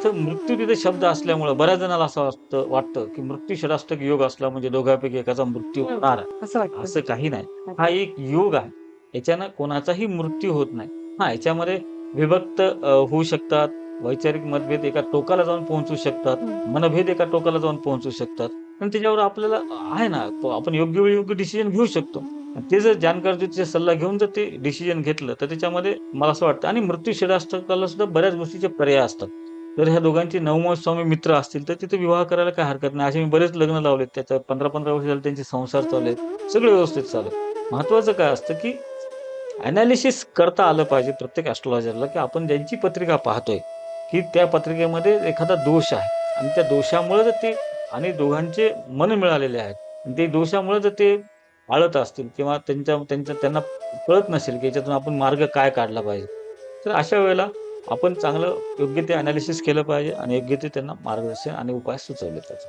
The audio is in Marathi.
अर्थ मृत्यू तिथे शब्द असल्यामुळे बऱ्याच जणांना असं वाटतं वाटतं की मृत्यू षडाष्टक योग असला म्हणजे दोघांपैकी एकाचा मृत्यू होणार. असं काही नाही. हा एक योग आहे. याच्यानं कोणाचाही मृत्यू होत नाही. हा याच्यामध्ये विभक्त होऊ शकतात. वैचारिक मतभेद एका टोकाला जाऊन पोहोचू शकतात. मनभेद एका टोकाला जाऊन पोहोचू शकतात. पण त्याच्यावर आपल्याला आहे ना आपण योग्य वेळी योग्य डिसिजन घेऊ शकतो. ते जर जानकारजीचा सल्ला घेऊन जर ते डिसिजन घेतलं तर त्याच्यामध्ये मला असं वाटतं. आणि मृत्यू षडाष्टकाला सुद्धा बऱ्याच गोष्टीचे पर्याय असतात. जर ह्या दोघांचे नवमत स्वामी मित्र असतील तर तिथे विवाह करायला काय हरकत नाही. असे मी बरेच लग्न लावलेत. त्याच्या पंधरा पंधरा वर्ष झाले त्यांचे संसार चालले आहेत. सगळे व्यवस्थित चालू महत्वाचं काय असतं की अनालिसिस करता आलं पाहिजे प्रत्येक ॲस्ट्रॉलॉजरला की आपण ज्यांची पत्रिका पाहतोय की त्या पत्रिकेमध्ये एखादा दोष आहे. आणि त्या दोषामुळे जर ते आणि दोघांचे मन मिळालेले आहेत आणि ते दोषामुळे जर ते आळत असतील किंवा त्यांच्या त्यांच्या त्यांना कळत नसेल की याच्यातून आपण मार्ग काय काढला पाहिजे तर अशा वेळेला आपण चांगलं योग्य ते अनालिसिस केलं पाहिजे आणि योग्य ते त्यांना मार्गदर्शन आणि उपाय सुचवले पाहिजे.